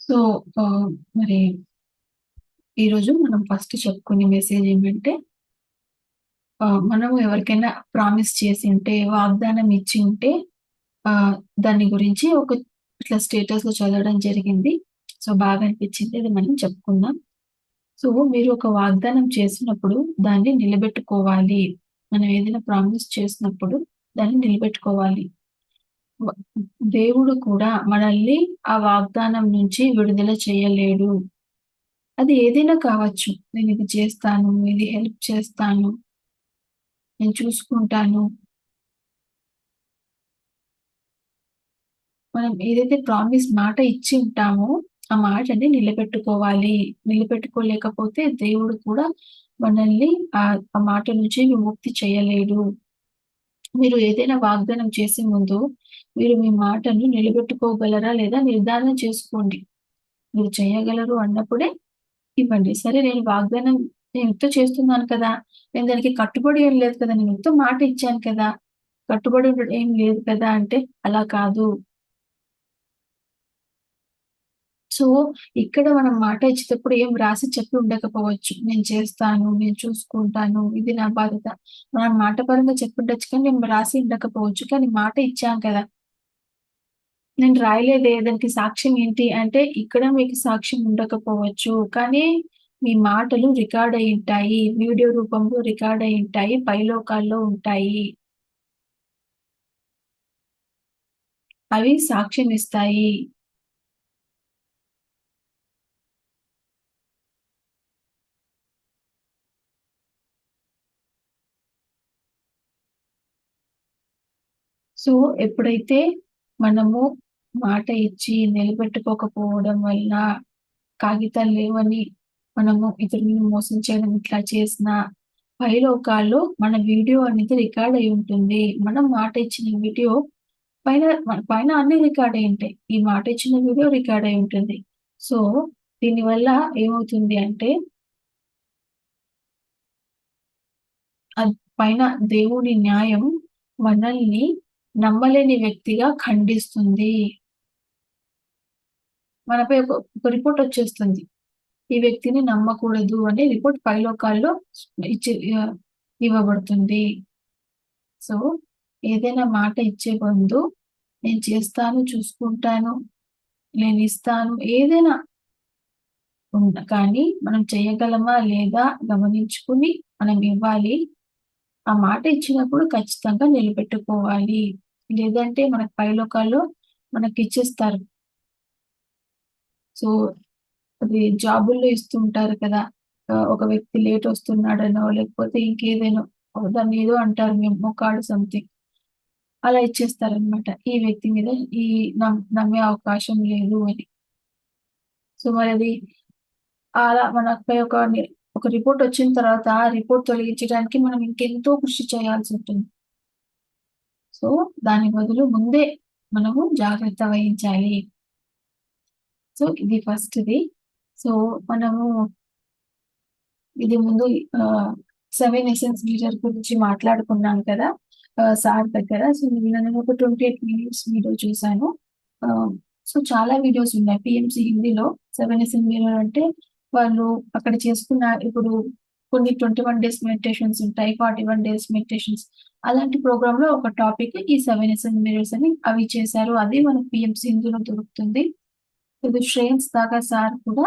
So, మరి ఈరోజు మనం ఫస్ట్ చెప్పుకునే మెసేజ్ ఏమంటే మనము ఎవరికైనా ప్రామిస్ చేసి ఉంటే, వాగ్దానం ఇచ్చి ఉంటే దాని గురించి ఒక ఇట్లా స్టేటస్లో చదవడం జరిగింది. సో, బాగా అనిపించింది. అది మనం చెప్పుకుందాం. సో, మీరు ఒక వాగ్దానం చేసినప్పుడు దాన్ని నిలబెట్టుకోవాలి. మనం ఏదైనా ప్రామిస్ చేసినప్పుడు దాన్ని నిలబెట్టుకోవాలి. దేవుడు కూడా మనల్ని ఆ వాగ్దానం నుంచి విడుదల చేయలేడు. అది ఏదైనా కావచ్చు. నేను ఇది చేస్తాను, ఇది హెల్ప్ చేస్తాను. నేను చూసుకుంటాను. మనం ఏదైతే ప్రామిస్ మాట ఇచ్చి ఉంటామో, ఆ మాటని నిలబెట్టుకోవాలి. నిలబెట్టుకోలేకపోతే దేవుడు కూడా మనల్ని ఆ మాట నుంచి విముక్తి చేయలేడు. మీరు ఏదైనా వాగ్దానం చేసే ముందు, మీరు మీ మాటను నిలబెట్టుకోగలరా లేదా నిర్ధారణ చేసుకోండి. మీరు చేయగలరు అన్నప్పుడే ఇవ్వండి. సరే నేను వాగ్దానం నేను ఇంత చేస్తున్నాను కదా! నేను దానికి కట్టుబడి ఏం లేదు కదా! నేను ఎంతో మాట ఇచ్చాను కదా! కట్టుబడి ఉండడం ఏం లేదు కదా! అంటే అలా కాదు. సో, ఇక్కడ మనం మాట ఇచ్చేటప్పుడు ఏం రాసి చెప్పి ఉండకపోవచ్చు. నేను చేస్తాను, నేను చూసుకుంటాను, ఇది నా బాధ్యత. మనం మాట పరంగా చెప్పుండొచ్చు కానీ, నేను రాసి ఉండకపోవచ్చు. కానీ మాట ఇచ్చాం కదా! నేను రాయలేదే దానికి సాక్ష్యం ఏంటి అంటే, ఇక్కడ మీకు సాక్ష్యం ఉండకపోవచ్చు. కానీ మీ మాటలు రికార్డ్ అయి ఉంటాయి వీడియో రూపంలో రికార్డ్ అయి ఉంటాయి పైలోకాల్లో ఉంటాయి. అవి సాక్ష్యం ఇస్తాయి. సో, ఎప్పుడైతే మనము మాట ఇచ్చి నిలబెట్టుకోకపోవడం వల్ల కాగితాలు లేవని మనము ఇతరులను మోసం చేయడం ఇట్లా చేసినా, పైలోకాల్లో మన వీడియో అనేది రికార్డ్ అయి ఉంటుంది. మనం మాట ఇచ్చిన వీడియో పైన పైన అన్ని రికార్డ్ అయి ఉంటాయి. ఈ మాట ఇచ్చిన వీడియో రికార్డ్ అయి ఉంటుంది. సో, దీనివల్ల ఏమవుతుంది అంటే పైన దేవుని న్యాయం మనల్ని నమ్మలేని వ్యక్తిగా ఖండిస్తుంది. మనపై ఒక ఒక రిపోర్ట్ వచ్చేస్తుంది. ఈ వ్యక్తిని నమ్మకూడదు అనే రిపోర్ట్ పైలోకాల్లో ఇచ్చి ఇవ్వబడుతుంది. సో, ఏదైనా మాట ఇచ్చే ముందు నేను చేస్తాను, చూసుకుంటాను, నేను ఇస్తాను ఏదైనా కానీ మనం చేయగలమా లేదా గమనించుకొని మనం ఇవ్వాలి. ఆ మాట ఇచ్చినప్పుడు ఖచ్చితంగా నిలబెట్టుకోవాలి. లేదంటే మనకు పైలోకాల్లో మనకిచ్చేస్తారు. సో, అది జాబుల్లో ఇస్తుంటారు కదా! ఒక వ్యక్తి లేట్ వస్తున్నాడనో, లేకపోతే ఇంకేదైనో దాన్ని ఏదో అంటారు మేము కార్డ్ సంథింగ్. అలా ఇచ్చేస్తారనమాట. ఈ వ్యక్తి మీద ఈ నమ్ నమ్మే అవకాశం లేదు అని. సో, మరి అది అలా మనపై ఒక ఒక రిపోర్ట్ వచ్చిన తర్వాత, ఆ రిపోర్ట్ తొలగించడానికి మనం ఇంకెంతో కృషి చేయాల్సి ఉంటుంది సో, దాని బదులు ముందే మనము జాగ్రత్త వహించాలి. సో, ఇది ఫస్ట్‌ది. సో, మనము ఇది ముందు సెవెన్ ఎసెన్స్ లీడర్ గురించి మాట్లాడుకున్నాం కదా! సార్ దగ్గర. సో, నేను ఒక 28 మినిట్స్ వీడియో చూసాను. సో, చాలా వీడియోస్ ఉన్నాయి. పిఎంసి హిందీలో సెవెన్ ఎసెన్ మీటర్ అంటే వాళ్ళు అక్కడ చేసుకున్న ఇప్పుడు కొన్ని 21 డేస్ మెడిటేషన్స్ ఉంటాయి. 41 డేస్ మెడిటేషన్స్ అలాంటి ప్రోగ్రామ్‌లో ఒక టాపిక్ ఈ 7 ఎసెన్స్ మిర్రర్స్ అని అవి చేశారు. అది మన పిఎం సింధులో దొరుకుతుంది. ఇది శ్రేయన్స్ దాకా సార్ కూడా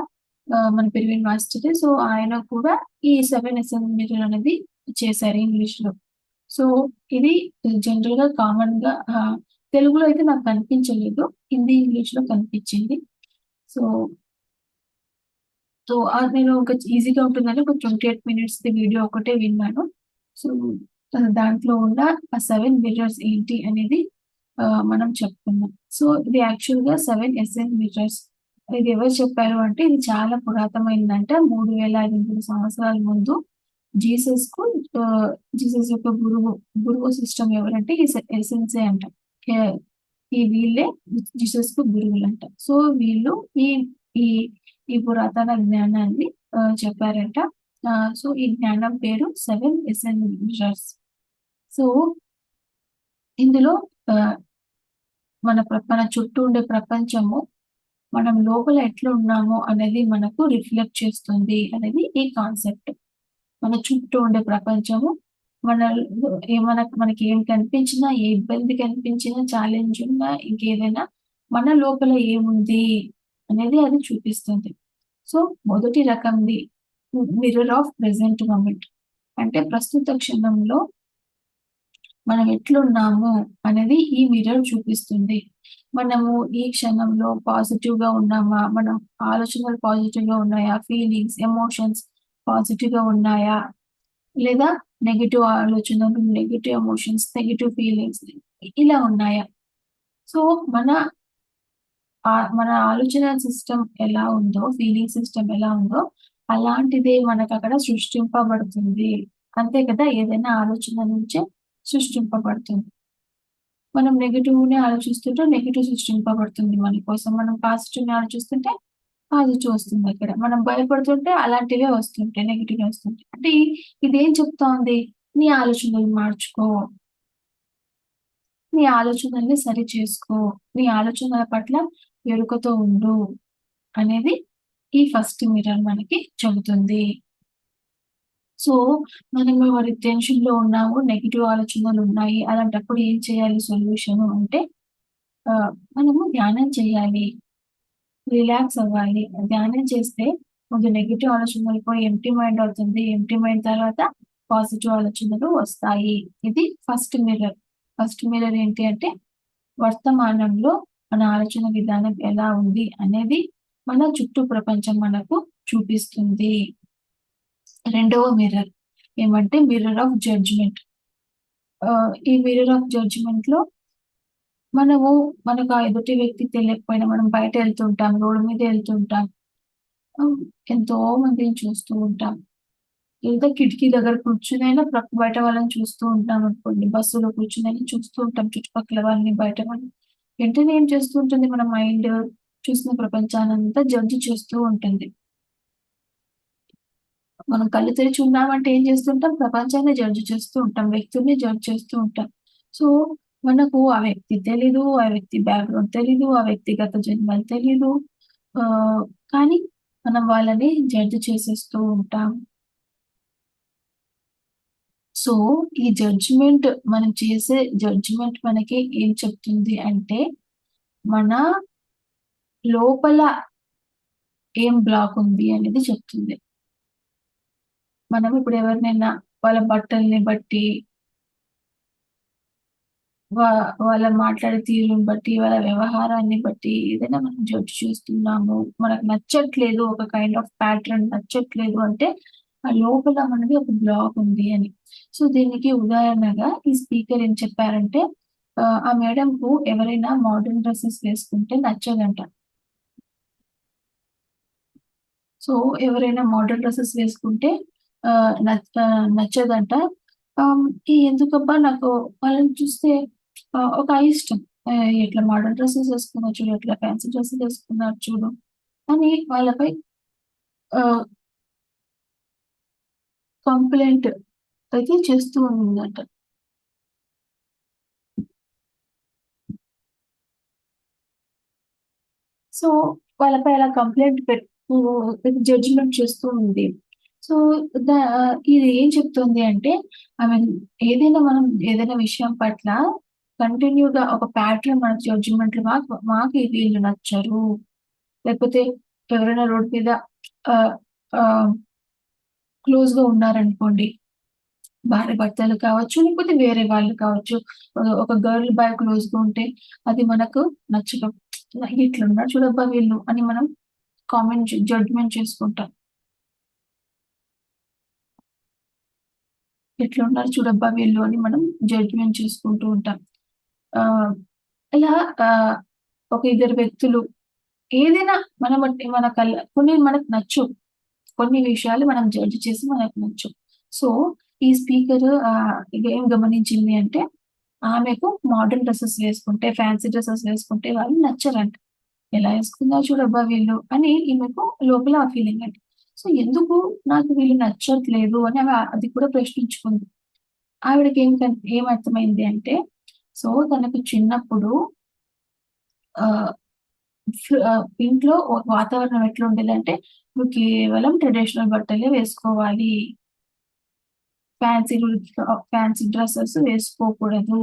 మన పెరివిన్ మాస్టర్ సో, ఆయన కూడా ఈ 7 ఎసెన్స్ మిర్రర్ అనేది చేశారు ఇంగ్లీష్లో సో, ఇది జనరల్గా కామన్గా తెలుగులో అయితే నాకు కనిపించలేదు. హిందీ, ఇంగ్లీష్లో కనిపించింది. సో సో, అది నేను ఒక ఈజీగా ఉంటుందని ఒక twenty eight minutes the video ఒకటే విన్నాను. సో, దాంట్లో ఉన్న ఆ సెవెన్ మిర్రర్స్ ఏంటి అనేది మనం చెప్తున్నాం సో, ఇది యాక్చువల్‌గా 7 ఎసెన్స్ మిర్రర్స్. ఇది ఎవరు చెప్పారు అంటే ఇది చాలా పురాతనమైందంటే మూడు వేల 3500 సంవత్సరాల ముందు జీసస్కు జీసస్ యొక్క గురువు, గురువు సిస్టమ్ ఎవరంటే ఈ ఎసెన్సే అంట. ఈ వీళ్ళే బురువులు అంట సో, వీళ్ళు ఈ ఈ ఈ పురాతన జ్ఞానాన్ని చెప్పారట చెప్పారంట. సో, ఈ జ్ఞానం పేరు 7 ఎసెన్స్ సో ఇందులో మన మన చుట్టూ ఉండే ప్రపంచము మనం లోపల ఎట్లా ఉన్నామో అనేది మనకు రిఫ్లెక్ట్ చేస్తుంది అనేది ఈ కాన్సెప్ట్ మన చుట్టూ ఉండే ప్రపంచము మన మనకు మనకి ఏం కనిపించినా ఏ ఇబ్బంది కనిపించినా ఛాలెంజ్ ఉన్నా ఇంకేదైనా మన లోపల ఏముంది అనేది అది చూపిస్తుంది. సో మొదటి రకంది మిర్రర్ ఆఫ్ ప్రెసెంట్ మూమెంట్ అంటే ప్రస్తుత క్షణంలో మనం ఎట్లున్నాము అనేది ఈ మిర్రర్ చూపిస్తుంది. మనము ఈ క్షణంలో పాజిటివ్గా ఉన్నామా? మనం ఆలోచనలు పాజిటివ్గా ఉన్నాయా? ఫీలింగ్స్ ఎమోషన్స్ పాజిటివ్గా ఉన్నాయా? లేదా నెగిటివ్ ఆలోచనలు నెగిటివ్ ఎమోషన్స్ నెగిటివ్ ఫీలింగ్స్ ఇలా ఉన్నాయా? సో మన మన ఆలోచన సిస్టమ్ ఎలా ఉందో ఫీలింగ్ సిస్టమ్ ఎలా ఉందో అలాంటిదే మనకు అక్కడ సృష్టింపబడుతుంది. అంతే కదా? ఏదైనా ఆలోచన నుంచే సృష్టింపబడుతుంది. మనం నెగిటివ్ నే ఆలోచిస్తుంటే నెగిటివ్ సృష్టింపబడుతుంది మన కోసం. మనం పాజిటివ్ని ఆలోచిస్తుంటే పాజిటివ్ వస్తుంది అక్కడ. మనం భయపడుతుంటే అలాంటివే వస్తుంటాయి నెగిటివ్ వస్తుంటాయి. అంటే ఇదేం చెప్తా ఉంది నీ ఆలోచనలు మార్చుకో. నీ ఆలోచనల్ని సరి చేసుకో. నీ ఆలోచనల పట్ల ఎరుకతో ఉండు అనేది ఈ ఫస్ట్ మిర్రర్ మనకి చెబుతుంది. సో మనం మరి టెన్షన్లో ఉన్నాము నెగిటివ్ ఆలోచనలు ఉన్నాయి అలాంటప్పుడు ఏం చేయాలి సొల్యూషన్ అంటే మనము ధ్యానం చేయాలి రిలాక్స్ అవ్వాలి. ధ్యానం చేస్తే ముందు నెగిటివ్ ఆలోచనలు పోయి ఎంటీ మైండ్ అవుతుంది. ఎంటీ మైండ్ తర్వాత పాజిటివ్ ఆలోచనలు వస్తాయి. ఇది ఫస్ట్ మిర్రర్. ఫస్ట్ మిర్రర్ ఏంటి అంటే వర్తమానంలో మన ఆలోచన విధానం ఎలా ఉంది అనేది మన చుట్టూ ప్రపంచం మనకు చూపిస్తుంది. రెండవ మిర్రర్ ఏమంటే మిర్రర్ ఆఫ్ జడ్జిమెంట్ ఈ మిర్రర్ ఆఫ్ జడ్జిమెంట్లో మనము మనకు ఆ ఎదుటి వ్యక్తి తెలియకపోయినా మనం బయట వెళ్తుంటాం రోడ్డు మీద వెళ్తుంటాం ఎంతో మందిని చూస్తూ ఉంటాం. లేదా కిటికీ దగ్గర కూర్చునైనా బయట వాళ్ళని చూస్తూ ఉంటాం అనుకోండి బస్సులో కూర్చునైనా చూస్తూ ఉంటాం చుట్టుపక్కల వాళ్ళని బయట వాళ్ళని. వెంటనే ఏం చేస్తూ ఉంటుంది? మన మైండ్ చూసిన ప్రపంచానంతా జడ్జి చేస్తూ ఉంటుంది. మనం కళ్ళు తెరిచి ఉన్నామంటే ఏం చేస్తుంటాం ప్రపంచాన్ని జడ్జి చేస్తూ ఉంటాం. వ్యక్తుల్ని జడ్జ్ చేస్తూ ఉంటాం. సో మనకు ఆ వ్యక్తి తెలీదు ఆ వ్యక్తి బ్యాక్గ్రౌండ్ తెలీదు ఆ వ్యక్తిగత జన్మలు తెలీదు. కానీ మనం వాళ్ళని జడ్జ్ చేసేస్తూ ఉంటాం. సో ఈ జడ్జిమెంట్ మనం చేసే జడ్జిమెంట్ మనకి ఏం చెప్తుంది అంటే మన లోపల ఏం బ్లాక్ ఉంది అనేది చెప్తుంది. మనం ఇప్పుడు ఎవరినైనా వాళ్ళ బట్టల్ని బట్టి వాళ్ళ మాట్లాడే తీరుని బట్టి వాళ్ళ వ్యవహారాన్ని బట్టి ఏదైనా మనం జడ్జ్ చేస్తున్నాము. మనకు నచ్చట్లేదు ఒక కైండ్ ఆఫ్ ప్యాటర్న్ నచ్చట్లేదు అంటే లోపల మనది ఒక బ్లాక్ ఉంది అని. సో దీనికి ఉదాహరణగా ఈ స్పీకర్ ఏం చెప్పారంటే ఆ మేడం కు ఎవరైనా మోడర్న్ డ్రెస్సెస్ వేసుకుంటే నచ్చదంట. సో ఎవరైనా మోడర్న్ డ్రెస్సెస్ వేసుకుంటే నచ్చదంట. ఎందుకబ్బా నాకు వాళ్ళని చూస్తే ఒక ఇష్టం ఎట్లా మోడర్న్ డ్రెస్సెస్ వేసుకున్నారు చూడు ఎట్లా ఫ్యాన్సీ డ్రెస్సెస్ వేసుకున్నారు చూడు అని వాళ్ళపై కంప్లైంట్ అయితే చేస్తూ ఉందంట సో వాళ్ళపై అలా కంప్లైంట్ పెట్టు జడ్జిమెంట్ చేస్తూ ఉంది. సో ఇది ఏం చెప్తుంది అంటే ఐ మీన్ ఏదైనా మనం ఏదైనా విషయం పట్ల కంటిన్యూగా ఒక ప్యాటర్న్ మన జడ్జిమెంట్ మాకు మాకు వీళ్ళు నచ్చరు. లేకపోతే ఎవరైనా రోడ్ మీద క్లోజ్గా ఉన్నారనుకోండి భార్య భర్తలు కావచ్చు లేకపోతే వేరే వాళ్ళు కావచ్చు ఒక గర్ల్ బాయ్ క్లోజ్గా ఉంటే అది మనకు నచ్చడం ఇట్లున్నారు చూడబ్బా వీళ్ళు అని మనం కామెంట్ జడ్జ్మెంట్ చేసుకుంటాం. ఎట్లున్నారు చూడబ్బా వీళ్ళు అని మనం జడ్జ్మెంట్ చేసుకుంటూ ఉంటాం. ఆ ఇలా ఒక ఇద్దరు వ్యక్తులు ఏదైనా మన మన కళ్ళ కొన్ని మనకు నచ్చు. కొన్ని విషయాలు మనం జడ్జ్ చేసి మనకు నచ్చు. సో ఈ స్పీకర్ ఏం గమనించింది అంటే ఆమెకు మోడర్న్ డ్రెస్సెస్ వేసుకుంటే ఫ్యాన్సీ డ్రెస్సెస్ వేసుకుంటే వాళ్ళు నచ్చరంట. ఎలా వేసుకుందా చూడబ్బా వీళ్ళు అని ఈమెకు లోపల ఆ ఫీలింగ్ అంట. సో ఎందుకు నాకు వీళ్ళు నచ్చట్లేదు అని ఆమె అది కూడా ప్రశ్నించుకుంది. ఆవిడకి ఏం ఏం అర్థమైంది అంటే సో తనకు చిన్నప్పుడు ఆ ఇంట్లో వాతావరణం ఎట్లా ఉండేదంటే నువ్వు కేవలం ట్రెడిషనల్ బట్టలే వేసుకోవాలి. ఫ్యాన్సీ ఫ్యాన్సీ డ్రెస్సెస్ వేసుకోకూడదు.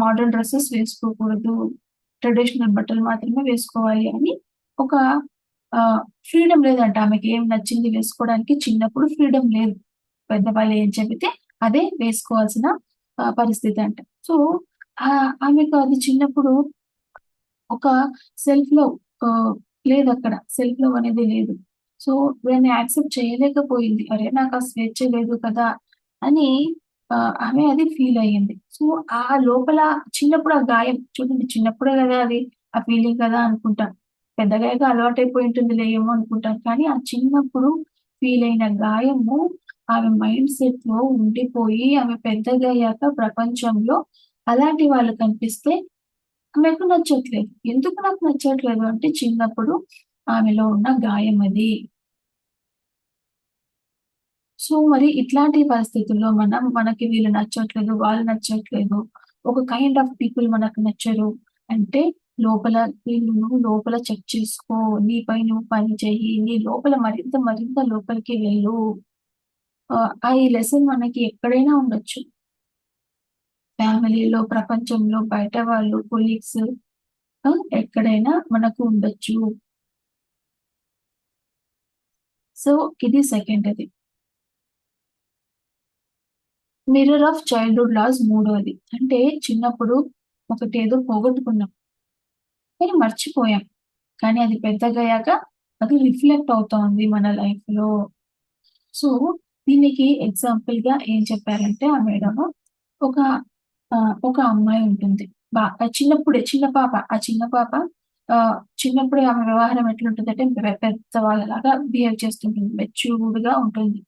మోడర్న్ డ్రెస్సెస్ వేసుకోకూడదు. ట్రెడిషనల్ బట్టలు మాత్రమే వేసుకోవాలి అని ఒక ఫ్రీడమ్ లేదంట. ఆమెకి ఏం నచ్చింది వేసుకోవడానికి చిన్నప్పుడు ఫ్రీడమ్ లేదు. పెద్దవాళ్ళు ఏం చెబితే అదే వేసుకోవాల్సిన పరిస్థితి అంట. సో ఆమెకు అది చిన్నప్పుడు ఒక సెల్ఫ్ లవ్ లేదు అక్కడ. సెల్ఫ్ లవ్ అనేది లేదు. సో దాన్ని యాక్సెప్ట్ చేయలేకపోయింది. అరే నాకు ఆ స్వేచ్ఛ లేదు కదా అని ఆమె అది ఫీల్ అయ్యింది. సో ఆ లోపల చిన్నప్పుడు ఆ గాయం చూడండి చిన్నప్పుడే కదా అది ఆ ఫీలింగ్ కదా అనుకుంటాం. పెద్దగా అలవాటు అయిపోయి ఉంటుంది ఏమో అనుకుంటాం. కానీ ఆ చిన్నప్పుడు ఫీల్ అయిన గాయము ఆమె మైండ్ సెట్లో ఉండిపోయి ఆమె పెద్దగా అయ్యాక ప్రపంచంలో అలాంటి వాళ్ళు కనిపిస్తే ఆమెకు నచ్చట్లేదు. ఎందుకు నాకు నచ్చట్లేదు అంటే చిన్నప్పుడు ఆమెలో ఉన్న గాయం అది. సో మరి ఇట్లాంటి పరిస్థితుల్లో మనం మనకి వీళ్ళు నచ్చట్లేదు వాళ్ళు నచ్చట్లేదు ఒక కైండ్ ఆఫ్ పీపుల్ మనకు నచ్చరు అంటే లోపల నువ్వు లోపల చెక్ చేసుకో నీపై నువ్వు పని చెయ్యి నీ లోపల మరింత మరింత లోపలికి వెళ్ళు. ఆ ఈ లెసన్ మనకి ఎక్కడైనా ఉండొచ్చు. ఫ్యామిలీలో ప్రపంచంలో బయట వాళ్ళు కొలీగ్స్ ఎక్కడైనా మనకు ఉండొచ్చు. సో ఇది సెకండ్ అది మిర్రర్ ఆఫ్ చైల్డ్హుడ్ లాస్ మూడోది. అంటే చిన్నప్పుడు ఒకటి ఏదో పోగొట్టుకున్నాం. కానీ మర్చిపోయాం. కానీ అది పెద్దగయ్యాక అది రిఫ్లెక్ట్ అవుతోంది మన లైఫ్లో సో దీనికి ఎగ్జాంపుల్గా ఏం చెప్పారంటే ఆ మేడం ఒక ఒక అమ్మాయి ఉంటుంది. బా చిన్నప్పుడే చిన్న పాప ఆ చిన్న పాప ఆ చిన్నప్పుడే ఆమె వ్యవహారం ఎట్లుంటుంది అంటే పెద్ద వాళ్ళలాగా బిహేవ్ చేస్తుంటుంది. మెచ్యూర్డ్గా ఉంటుంది.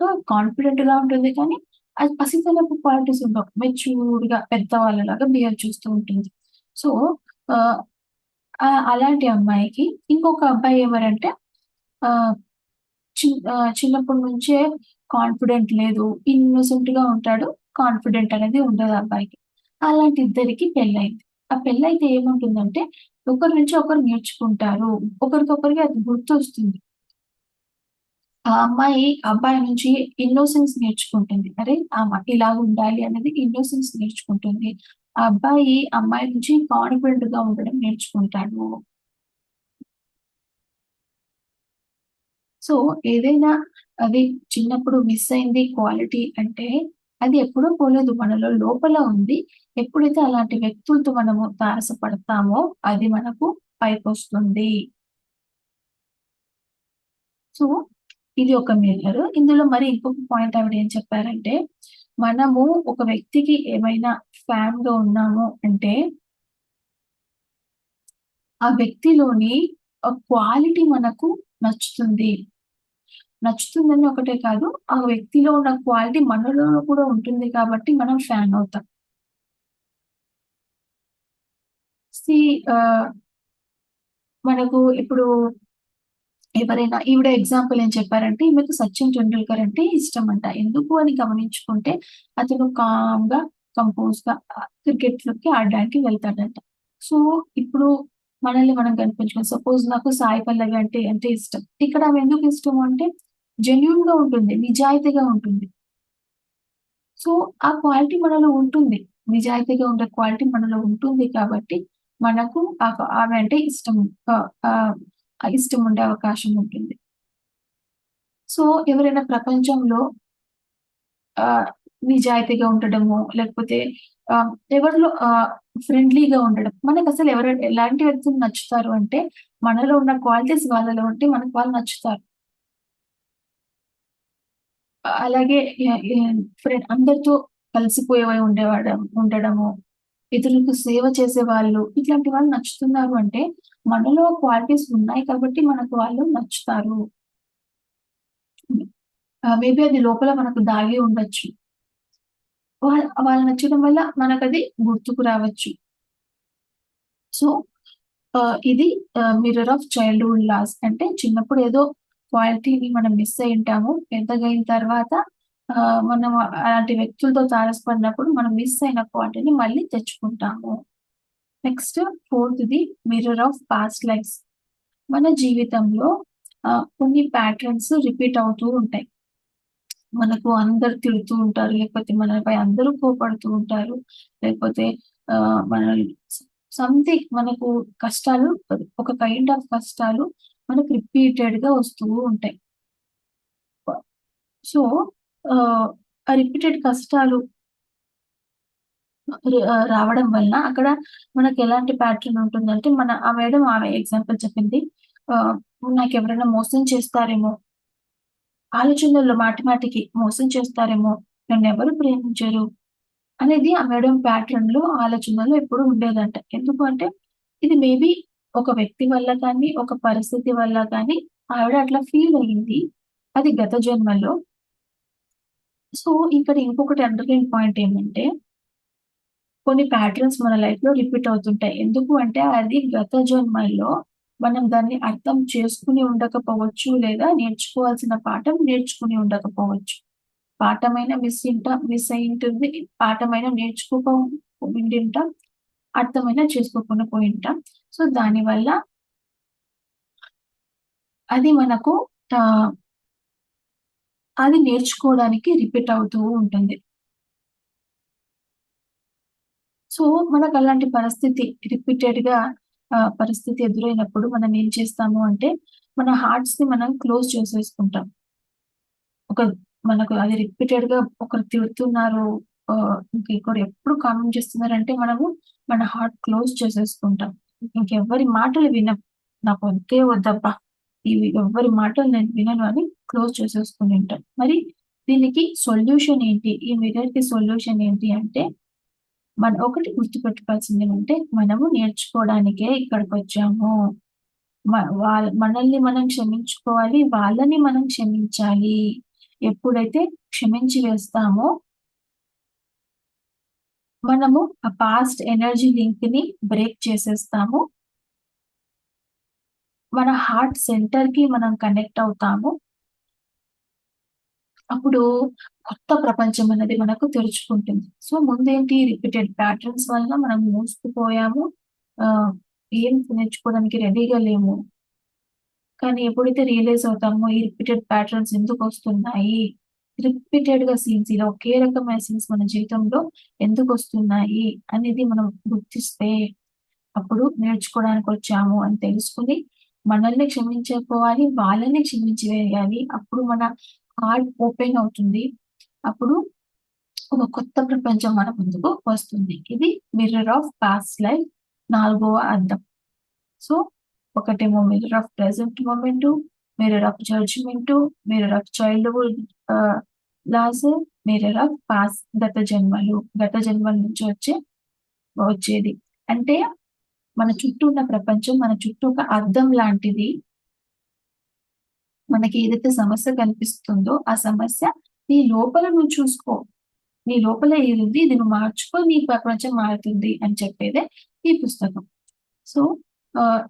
సో కాన్ఫిడెంట్గా ఉంటుంది కానీ అది పసితనపు క్వాలిటీస్ ఉండవు. మెచ్యూర్డ్గా పెద్ద వాళ్ళలాగా బిహేవ్ చేస్తూ ఉంటుంది. సో అలాంటి అమ్మాయికి ఇంకొక అబ్బాయి ఎవరంటే ఆ చిన్నప్పటి నుంచే కాన్ఫిడెంట్ లేదు ఇన్నోసెంట్గా ఉంటాడు. కాన్ఫిడెంట్ అనేది ఉండదు అబ్బాయికి. అలాంటి ఇద్దరికి పెళ్ళైంది ఆ పెళ్ళైతే ఏముంటుందంటే ఒకరి నుంచి ఒకరు నేర్చుకుంటారు. ఒకరికొకరికి అది గుర్తు వస్తుంది ఆ అమ్మాయి అబ్బాయి నుంచి ఇన్నోసెన్స్ నేర్చుకుంటుంది. అరే ఆమె ఇలా ఉండాలి అనేది ఇన్నోసెన్స్ నేర్చుకుంటుంది. ఆ అబ్బాయి అమ్మాయి నుంచి కాన్ఫిడెంట్గా ఉండడం నేర్చుకుంటాడు. సో ఏదైనా అది చిన్నప్పుడు మిస్ అయింది క్వాలిటీ అంటే అది ఎప్పుడూ పోలేదు. మనలో లోపల ఉంది. ఎప్పుడైతే అలాంటి వ్యక్తులతో మనము తారసపడతామో అది మనకు పైకొస్తుంది. సో ఇది ఒక మిర్రర్. ఇందులో మరి ఇంకొక పాయింట్ ఆవిడ ఏం చెప్పారంటే మనము ఒక వ్యక్తికి ఏమైనా ఫ్యాన్గా ఉన్నాము అంటే ఆ వ్యక్తిలోని క్వాలిటీ మనకు నచ్చుతుంది. నచ్చుతుందని ఒకటే కాదు ఆ వ్యక్తిలో ఉన్న క్వాలిటీ మనలో కూడా ఉంటుంది కాబట్టి మనం ఫ్యాన్ అవుతాం. సి మనకు ఇప్పుడు ఎవరైనా ఈవిడ ఎగ్జాంపుల్ ఏం చెప్పారంటే ఈమెకు సచిన్ టెండూల్కర్ అంటే ఇష్టం అంట ఎందుకు అని గమనించుకుంటే అతను కామ్గా కంపోజ్గా క్రికెట్లోకి ఆడడానికి వెళ్తాడంట. సో ఇప్పుడు మనల్ని మనం కనిపించుకోవాలి సపోజ్ నాకు సాయి పల్లవి అంటే అంటే ఇష్టం. ఇక్కడ ఆమె ఎందుకు ఇష్టం అంటే జెన్యున్గా ఉంటుంది నిజాయితీగా ఉంటుంది. సో ఆ క్వాలిటీ మనలో ఉంటుంది. నిజాయితీగా ఉండే క్వాలిటీ మనలో ఉంటుంది కాబట్టి మనకు ఆమె అంటే ఇష్టం ఇష్టం ఉండే అవకాశం ఉంటుంది. సో ఎవరైనా ప్రపంచంలో ఆ నిజాయితీగా ఉండడము లేకపోతే ఎవరిలో ఫ్రెండ్లీగా ఉండడం మనకు అసలు ఎవరు ఎలాంటి వ్యక్తులు నచ్చుతారు అంటే మనలో ఉన్న క్వాలిటీస్ వాళ్ళలో ఉంటే మనకు వాళ్ళు నచ్చుతారు. అలాగే ఫ్రెండ్ అందరితో కలిసిపోయేవై ఉండేవాడ ఉండడము ఇతరులకు సేవ చేసే వాళ్ళు ఇట్లాంటి వాళ్ళు నచ్చుతున్నారు అంటే మనలో క్వాలిటీస్ ఉన్నాయి కాబట్టి మనకు వాళ్ళు నచ్చుతారు. మేబీ అది లోపల మనకు దాగి ఉండొచ్చు. వాళ్ళు నచ్చడం వల్ల మనకు అది గుర్తుకు రావచ్చు. సో ఇది మిర్రర్ ఆఫ్ చైల్డ్హుడ్ లాస్. అంటే చిన్నప్పుడు ఏదో క్వాలిటీని మనం మిస్ అయి ఉంటాము. పెద్దగైన తర్వాత మనం అలాంటి వ్యక్తులతో తారసపడినప్పుడు మనం మిస్ అయిన క్వాలిటీని మళ్ళీ తెచ్చుకుంటాము. నెక్స్ట్ ఫోర్త్ది మిర్రర్ ఆఫ్ పాస్ట్ లైఫ్స్. మన జీవితంలో కొన్ని ప్యాటర్న్స్ రిపీట్ అవుతూ ఉంటాయి. మనకు అందరు తిడుతూ ఉంటారు లేకపోతే మనపై అందరూ కోపడుతూ ఉంటారు లేకపోతే మన సంథింగ్ మనకు కష్టాలు ఒక కైండ్ ఆఫ్ కష్టాలు మనకు రిపీటెడ్గా వస్తూ ఉంటాయి. సో ఆ రిపీటెడ్ కష్టాలు రావడం వల్ల అక్కడ మనకి ఎలాంటి ప్యాటర్న్ ఉంటుందంటే మన ఆ మేడం ఆమె ఎగ్జాంపుల్ చెప్పింది. నాకు ఎవరైనా మోసం చేస్తారేమో ఆలోచనల్లో మాటి మాటికి మోసం చేస్తారేమో నన్ను ఎవరు ప్రేమించరు అనేది ఆ మేడం ప్యాటర్న్లో ఆలోచనలో ఎప్పుడు ఉండేదంట. ఎందుకు అంటే ఇది మేబీ ఒక వ్యక్తి వల్ల కానీ ఒక పరిస్థితి వల్ల కానీ ఆవిడ అట్లా ఫీల్ అయ్యింది. అది గత జన్మలో. సో ఇక్కడ ఇంకొకటి అండర్లైన్ పాయింట్ ఏమంటే కొన్ని ప్యాటర్న్స్ మన లైఫ్లో రిపీట్ అవుతుంటాయి. ఎందుకు అంటే అది గత జన్మల్లో మనం దాన్ని అర్థం చేసుకుని ఉండకపోవచ్చు లేదా నేర్చుకోవాల్సిన పాఠం నేర్చుకుని ఉండకపోవచ్చు. పాఠమైన మిస్ ఇంటాం మిస్ అయి ఉంటుంది. పాఠమైన నేర్చుకోక ఉండింటాం అర్థమైన చేసుకోకుండా పోయింటాం సో దానివల్ల అది మనకు అది నేర్చుకోవడానికి రిపీట్ అవుతూ ఉంటుంది. సో మనకు అలాంటి పరిస్థితి రిపీటెడ్గా పరిస్థితి ఎదురైనప్పుడు మనం ఏం చేస్తాము అంటే మన హార్ట్స్ని మనం క్లోజ్ చేసేసుకుంటాం. ఒక మనకు అది రిపీటెడ్గా ఒకరు తిడుతున్నారు ఇంకొకరు ఎప్పుడు కామెంట్ చేస్తున్నారంటే మనము మన హార్ట్ క్లోజ్ చేసేసుకుంటాం. ఇంకెవ్వరి మాటలు విన నాకు వద్దే వద్దబ్బా. ఇవి ఎవ్వరి మాటలు నేను వినను అని క్లోజ్ చేసేసుకుని ఉంటాను మరి దీనికి సొల్యూషన్ ఏంటి? ఈ మిర్రర్కి సొల్యూషన్ ఏంటి అంటే మనం ఒకటి గుర్తుపెట్టుకోవాల్సింది ఏమంటే మనము నేర్చుకోవడానికే ఇక్కడికి వచ్చాము వాళ్ళ మనల్ని మనం క్షమించుకోవాలి వాళ్ళని మనం క్షమించాలి. ఎప్పుడైతే క్షమించి వేస్తామో మనము ఆ పాస్ట్ ఎనర్జీ లింక్ని బ్రేక్ చేసేస్తాము. మన హార్ట్ సెంటర్కి మనం కనెక్ట్ అవుతాము. అప్పుడు కొత్త ప్రపంచం అనేది మనకు తెరుచుకుంటుంది. సో ముందేంటి? రిపీటెడ్ ప్యాటర్న్స్ వల్ల మనం మూసుకుపోయాము. ఏం నేర్చుకోవడానికి రెడీగా లేము. కానీ ఎప్పుడైతే రియలైజ్ అవుతామో ఈ రిపీటెడ్ ప్యాటర్న్స్ ఎందుకు వస్తున్నాయి? రిపీటెడ్గా సీన్స్ ఇలా ఒకే రకమైన సీన్స్ మన జీవితంలో ఎందుకు వస్తున్నాయి అనేది మనం గుర్తిస్తే అప్పుడు నేర్చుకోవడానికి వచ్చాము అని తెలుసుకుని మనల్ని క్షమించకపోవాలి వాళ్ళని క్షమించవేయాలి. అప్పుడు మన హార్ట్ ఓపెన్ అవుతుంది. అప్పుడు ఒక కొత్త ప్రపంచం మన ముందుకు వస్తుంది. ఇది మిర్రర్ ఆఫ్ పాస్ట్ లైఫ్ నాలుగవ అర్థం సో ఒకటేమో mirror of present moment mirror of judgement మీరు rough childhood loss mirror of past గత జన్మలు గత జన్మల నుంచి వచ్చే వచ్చేది। అంటే మన చుట్టూ ఉన్న ప్రపంచం మన చుట్టూ ఒక అర్థం లాంటిది మనకి ఏదైతే సమస్య కనిపిస్తుందో ఆ సమస్య నీ లోపల నువ్వు చూసుకో. నీ లోపల ఏది ఇది నువ్వు మార్చుకో నీ ప్రపంచం మారుతుంది అని చెప్పేదే ఈ పుస్తకం. సో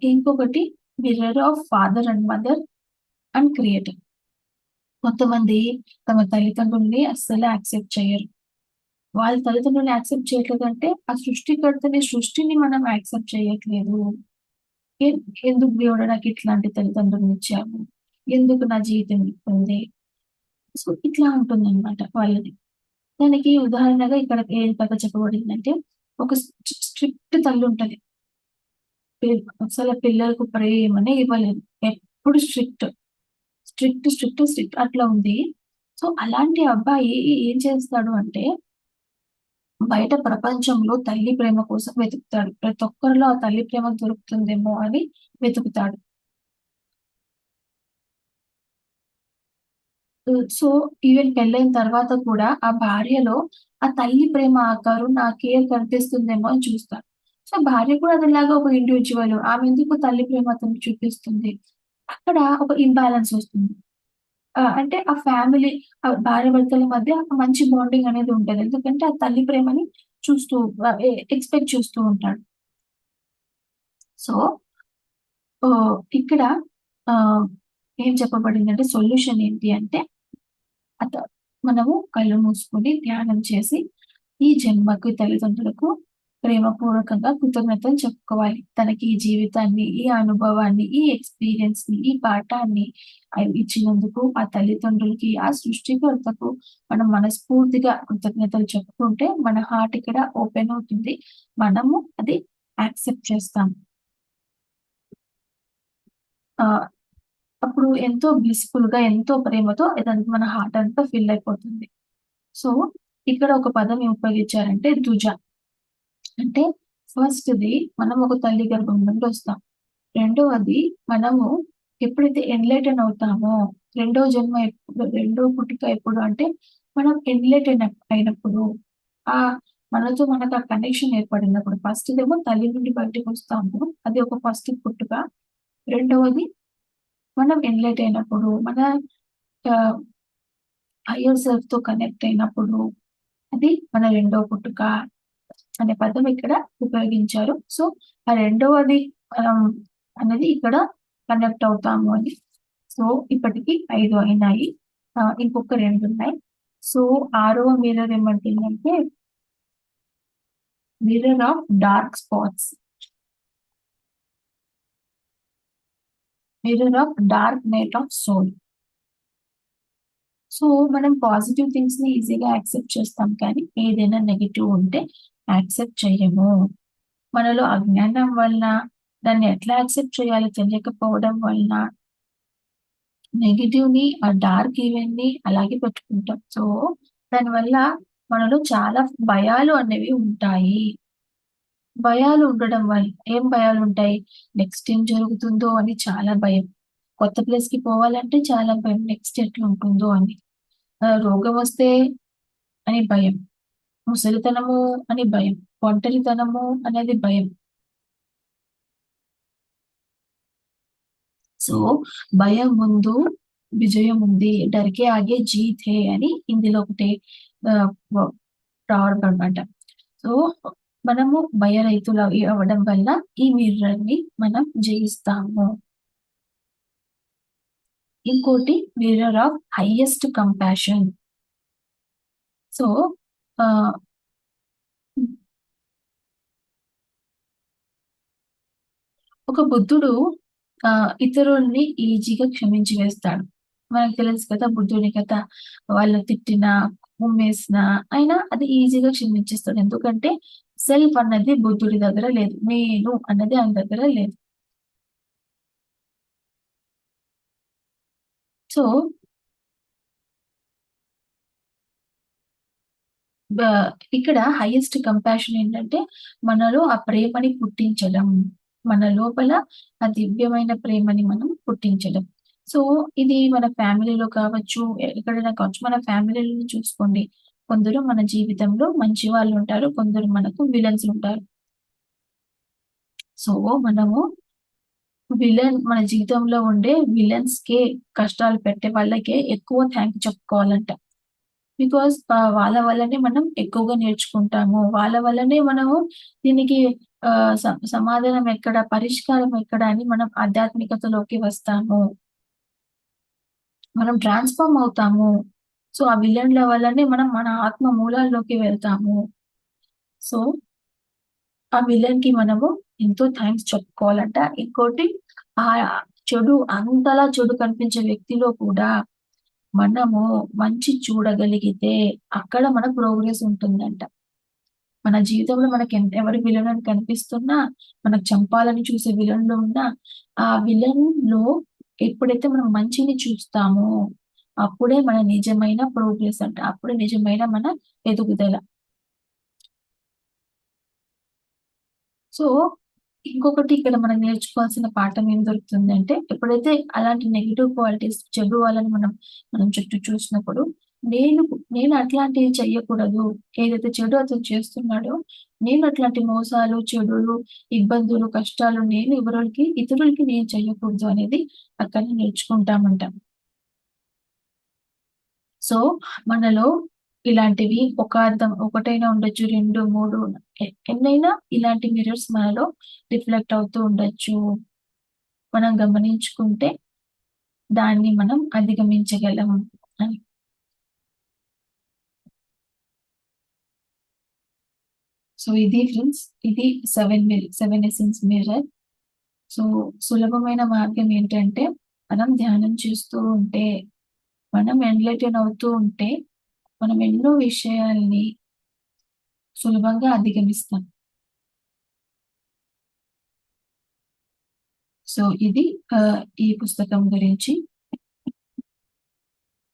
ఇంకొకటి mirror of father and mother and creator కొంతమంది తమ తల్లిదండ్రుల్ని అస్సలు యాక్సెప్ట్ చేయరు. వాళ్ళ తల్లిదండ్రులను యాక్సెప్ట్ చేయట్లేదంటే ఆ సృష్టికర్తని సృష్టిని మనం యాక్సెప్ట్ చేయట్లేదు. ఎందుకు దేవుడు నాకు ఇట్లాంటి తల్లిదండ్రులను ఇచ్చాము ఎందుకు నా జీవితం ఉంది? సో ఇట్లా ఉంటుంది అనమాట వాళ్ళది. దానికి ఉదాహరణగా ఇక్కడ ఏం కథ చెప్పబడిందంటే ఒక స్ట్రిక్ట్ తల్లి ఉంటది. అసలు పిల్లలకు ప్రేమనే ఇవ్వలేదు. ఎప్పుడు స్ట్రిక్ట్. స్ట్రిక్ట్ స్ట్రిక్ట్ స్ట్రిక్ట్ అట్లా ఉంది. సో అలాంటి అబ్బాయి ఏం చేస్తాడు అంటే బయట ప్రపంచంలో తల్లి ప్రేమ కోసం వెతుకుతాడు. ప్రతి ఒక్కరిలో ఆ తల్లి ప్రేమ దొరుకుతుందేమో అని వెతుకుతాడు. సో ఈవెన్ పెళ్ళైన తర్వాత కూడా ఆ భార్యలో ఆ తల్లి ప్రేమ ఆకారు నా కేర్ కనిపిస్తుందేమో అని చూస్తాడు సో భార్య కూడా అదేలాగా ఒక ఇండివిజువల్ ఆమె ఎందుకు తల్లి ప్రేమ అతనికి చూపిస్తుంది? అక్కడ ఒక ఇంబ్యాలెన్స్ వస్తుంది. అంటే ఆ ఫ్యామిలీ భార్య భర్తల మధ్య మంచి బాండింగ్ అనేది ఉంటుంది. ఎందుకంటే ఆ తల్లి ప్రేమని చూస్తూ ఎక్స్పెక్ట్ చూస్తూ ఉంటాడు. సో ఇక్కడ ఏం చెప్పబడింది అంటే సొల్యూషన్ ఏంటి అంటే అత మనము కళ్ళు మూసుకొని ధ్యానం చేసి ఈ జన్మకు తల్లిదండ్రులకు ప్రేమపూర్వకంగా కృతజ్ఞతలు చెప్పుకోవాలి. తనకి ఈ జీవితాన్ని ఈ అనుభవాన్ని ఈ ఎక్స్పీరియన్స్ని ఈ పాఠాన్ని ఇచ్చినందుకు ఆ తల్లిదండ్రులకి ఆ సృష్టికర్తకు మనం మనస్ఫూర్తిగా కృతజ్ఞతలు చెప్పుకుంటే మన హార్ట్ ఇక్కడ ఓపెన్ అవుతుంది. మనము అది యాక్సెప్ట్ చేస్తాం. ఆ అప్పుడు ఎంతో బ్లిస్ఫుల్గా ఎంతో ప్రేమతో ఇదంతా మన హార్ట్ అంతా ఫిల్ అయిపోతుంది. సో ఇక్కడ ఒక పదం ఉపయోగించారంటే దుజ అంటే ఫస్ట్ది మనం ఒక తల్లి గర్భం నుండి వస్తాం. రెండవది మనము ఎప్పుడైతే ఎన్లైటన్ అవుతామో రెండో జన్మ ఎప్పుడు రెండో పుట్టుక ఎప్పుడు అంటే మనం ఎన్లైటన్ అయినప్పుడు ఆ మనతో మనకు ఆ కనెక్షన్ ఏర్పడినప్పుడు ఫస్ట్ ఏమో తల్లి నుండి బయటకు వస్తాము అది ఒక ఫస్ట్ పుట్టుక. రెండవది మనం ఎన్లైట్ అయినప్పుడు మన హయ్యర్ సెల్ఫ్తో కనెక్ట్ అయినప్పుడు అది మన రెండో పుట్టుక. అనే పదం ఇక్కడ ఉపయోగించారు. సో ఆ రెండవది అనేది ఇక్కడ కనెక్ట్ అవుతాము అని. సో ఇప్పటికి ఐదు అయినాయి. ఇంకొక రెండు ఉన్నాయి. సో ఆరవ మిర్రర్ ఏమంటుందంటే mirror of dark spots mirror of dark night of soul so మనం పాజిటివ్ థింగ్స్ని ఈజీగా యాక్సెప్ట్ చేస్తాం కానీ ఏదైనా నెగిటివ్ ఉంటే యాక్సెప్ట్ చేయము. మనలో అజ్ఞానం వలన దాన్ని ఎట్లా యాక్సెప్ట్ చేయాలో తెలియకపోవడం వలన నెగిటివ్ని ఆ డార్క్ ఈవెంట్ని అలాగే పెట్టుకుంటాం. సో దానివల్ల మనలో చాలా భయాలు అనేవి ఉంటాయి. భయాలు ఉండడం వల్ల ఏం భయాలు ఉంటాయి? నెక్స్ట్ ఏం జరుగుతుందో అని చాలా భయం. కొత్త ప్లేస్కి పోవాలంటే చాలా భయం నెక్స్ట్ ఎట్లా ఉంటుందో అని. రోగం వస్తే అని భయం. ముసలితనము అని భయం. ఒంటరితనము అనేది భయం. సో భయం ముందు విజయం ఉంది. డరికే ఆగే జీత్ హే అని ఇందులో ఒకటి ప్రావర్బ్ అనమాట సో మనము భయరైతులు అవ్వడం వల్ల ఈ మిర్రర్ని మనం జయిస్తాము. ఇంకోటి mirror of highest compassion so ఒక బుద్ధుడు ఆ ఇతరుల్ని ఈజీగా క్షమించి వేస్తాడు మనకు తెలుసు కదా బుద్ధుడి కథ వాళ్ళు తిట్టిన ఉమ్మేసిన అయినా అది ఈజీగా క్షమించేస్తాడు. ఎందుకంటే సెల్ఫ్ అన్నది బుద్ధుడి దగ్గర లేదు నేను అన్నది ఆయన దగ్గర లేదు. సో ఇక్కడ హైయెస్ట్ కంపాషన్ ఏంటంటే మనలో ఆ ప్రేమని పుట్టించడం. మన లోపల ఆ దివ్యమైన ప్రేమని మనం పుట్టించడం. సో ఇది మన ఫ్యామిలీలో కావచ్చు ఎక్కడైనా కావచ్చు మన ఫ్యామిలీలో చూసుకోండి. కొందరు మన జీవితంలో మంచి వాళ్ళు ఉంటారు కొందరు మనకు విలన్స్ ఉంటారు. సో మనము విలన్ మన జీవితంలో ఉండే విలన్స్ కే కష్టాలు పెట్టే వాళ్ళకే ఎక్కువ థ్యాంక్ చెప్పుకోవాలంట. బికాస్ వాళ్ళ వల్లనే మనం ఎక్కువగా నేర్చుకుంటాము. వాళ్ళ వల్లనే మనము దీనికి సమాధానం ఎక్కడ పరిష్కారం ఎక్కడ అని మనం ఆధ్యాత్మికతలోకి వస్తాము. మనం ట్రాన్స్ఫార్మ్ అవుతాము. సో ఆ విలన్ల వల్లనే మనం మన ఆత్మ మూలాల్లోకి వెళ్తాము. సో ఆ విలన్కి మనము ఎంతో థ్యాంక్స్ చెప్పుకోవాలంట. ఇంకోటి ఆ చెడు అంతలా చెడు కనిపించే వ్యక్తిలో కూడా మనము మంచి చూడగలిగితే అక్కడ మన ప్రోగ్రెస్ ఉంటుందంట. మన జీవితంలో మనకి ఎవరి విలన్ అని కనిపిస్తున్నా మనకు చంపాలని చూసే విలన్లో ఉన్నా ఆ విలన్లో ఎప్పుడైతే మనం మంచిని చూస్తామో అప్పుడే మన నిజమైన ప్రోగ్రెస్ అంట అప్పుడే నిజమైన మన ఎదుగుదల. సో ఇంకొకటి ఇక్కడ మనం నేర్చుకోవాల్సిన పాఠం ఏం దొరుకుతుంది అంటే ఎప్పుడైతే అలాంటి నెగిటివ్ క్వాలిటీస్ చెడు వాళ్ళని మనం మనం చుట్టూ చూసినప్పుడు నేను నేను అట్లాంటివి చెయ్యకూడదు. ఏదైతే చెడు అతను చేస్తున్నాడో నేను అట్లాంటి మోసాలు చెడులు ఇబ్బందులు కష్టాలు నేను ఎవరికి ఇతరులకి నేను చెయ్యకూడదు అనేది అక్కడ నేర్చుకుంటామంటాం. సో మనలో ఇలాంటివి ఒక అర్థం ఒకటైనా ఉండొచ్చు రెండు మూడు ఎన్నైనా ఇలాంటి మిరర్స్ మనలో రిఫ్లెక్ట్ అవుతూ ఉండొచ్చు. మనం గమనించుకుంటే దాన్ని మనం అధిగమించగలం అని. సో ఇది ఫ్రెండ్స్ ఇది seven seven essence mirror so సులభమైన మార్గం ఏంటంటే మనం ధ్యానం చేస్తూ ఉంటే మనం ఎండ్లైటన్ అవుతూ ఉంటే మనం ఎన్నో విషయాల్ని సులభంగా అధిగమిస్తాం. సో ఇది ఈ పుస్తకం గురించి.